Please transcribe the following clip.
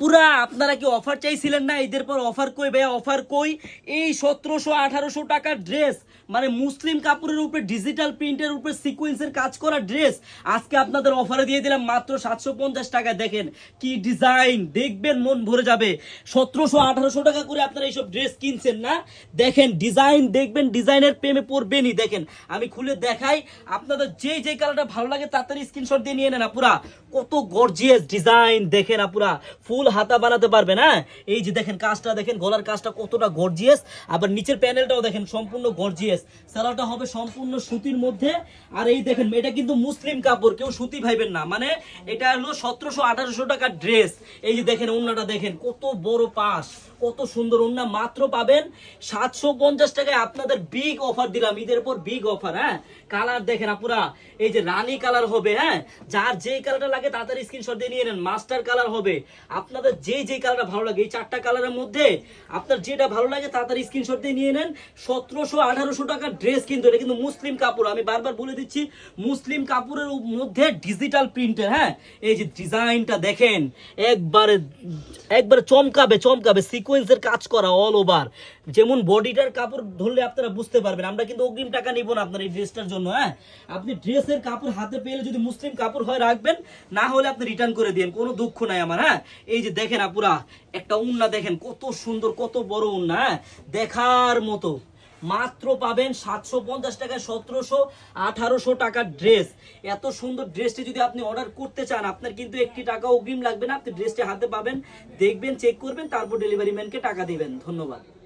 পুরা আপনারা কি অফার চাইছিলেন না? ঈদের পর অফার কই ভাইয়া? অফার কই? এই সতেরোশো, আঠারোশো টাকার ড্রেস মানে মুসলিম কাপড়ের উপরে ডিজিটাল প্রিন্টের উপরে সিকোয়েন্সের কাজ করা ড্রেস আজকে আপনাদের অফারে দিয়ে দিলাম মাত্র সাতশো পঞ্চাশ টাকা দেখেন কি ডিজাইন দেখবেন মন ভরে যাবে। সতেরোশো, আঠারোশো টাকা করে আপনারা এইসব ড্রেস কিনছেন না? দেখেন ডিজাইন দেখবেন ডিজাইনের প্রেমে পড়বেনই। দেখেন, আমি খুলে দেখাই, আপনাদের যে যে কালারটা ভালো লাগে তাড়াতাড়ি স্ক্রিনশট দিয়ে নিয়ে নেন পুরা কত গর্জিয়াস ডিজাইন দেখেন আপুরা, ফুল হাতা বানাতে পারবেন হ্যাঁ? এই যে দেখেন কাজটা, দেখেন গলার কাজটা কতটা গর্জিয়াস আবার নিচের প্যানেলটাও দেখেন সম্পূর্ণ গর্জিয়াস সালোয়ারটা হবে সম্পূর্ণ সুতির মধ্যে, আর এই দেখেন, এটা কিন্তু মুসলিম কাপড়, কেউ সুতি ভাইবেন না। মানে এটা হলো সতেরোশো আঠারোশো টাকার ড্রেস এই যে দেখেন, ওন্নাটা দেখেন, কত বড় পাশ, কত সুন্দর ওন্না। মাত্র পাবেন সাতশো পঞ্চাশ টাকায় আপনাদের বিগ অফার দিলাম, ঈদের পর বিগ অফার হ্যাঁ? কালার দেখেন আপুরা, এই যে রানী কালার হবে হ্যাঁ? যার যে কালারটা লাগে তাড়াতাড়ি স্ক্রিনশট দিয়ে নিয়ে নেন। মাস্টার কালার হবে। আপনাদের যে যে কালারটা ভালো লাগে, এই চারটা কালারের মধ্যে আপনার যেটা ভালো লাগে তাড়াতাড়ি স্ক্রিনশট দিয়ে নিয়ে নেন। সতেরোশো আঠারোশো টাকার ড্রেস কিন্তু, এটা কিন্তু মুসলিম কাপড়। আমি বারবার বলে দিচ্ছি, মুসলিম কাপড়ের মধ্যে ডিজিটাল প্রিন্টের হ্যাঁ? এই যে ডিজাইনটা দেখেন, একবারে একবারে চমকাবে চমকাবে। সিকোয়েন্সের কাজ করা অল ওভার যেমন বডিটার কাপড় ধরলে আপনারা বুঝতে পারবেন। আমরা কিন্তু অগ্রিম টাকা নিব না আপনার এই ড্রেসটার জন্য হ্যাঁ? আপনি ড্রেসের কাপড় হাতে পেলে যদি মুসলিম কাপড় হয়, রাখবেন। না হলে আপনি রিটার্ন করে দিন কোনো দুঃখ নাই আমার হ্যাঁ? এই যে দেখেন আপুরা, একটা উন্না দেখেন, কত সুন্দর, কত বড় উন্না হ্যাঁ? দেখার মতো। মাত্র পাবেন সাতশো পঞ্চাশ টাকায় সতেরোশো আঠারোশো টাকার ড্রেস এত সুন্দর ড্রেসটি যদি আপনি অর্ডার করতে চান, আপনার কিন্তু একটি টাকা অগ্রিম লাগবে না। আপনি ড্রেসটি হাতে পাবেন, দেখবেন চেক করবেন, তারপর ডেলিভারি ম্যানকে টাকা দিবেন। ধন্যবাদ।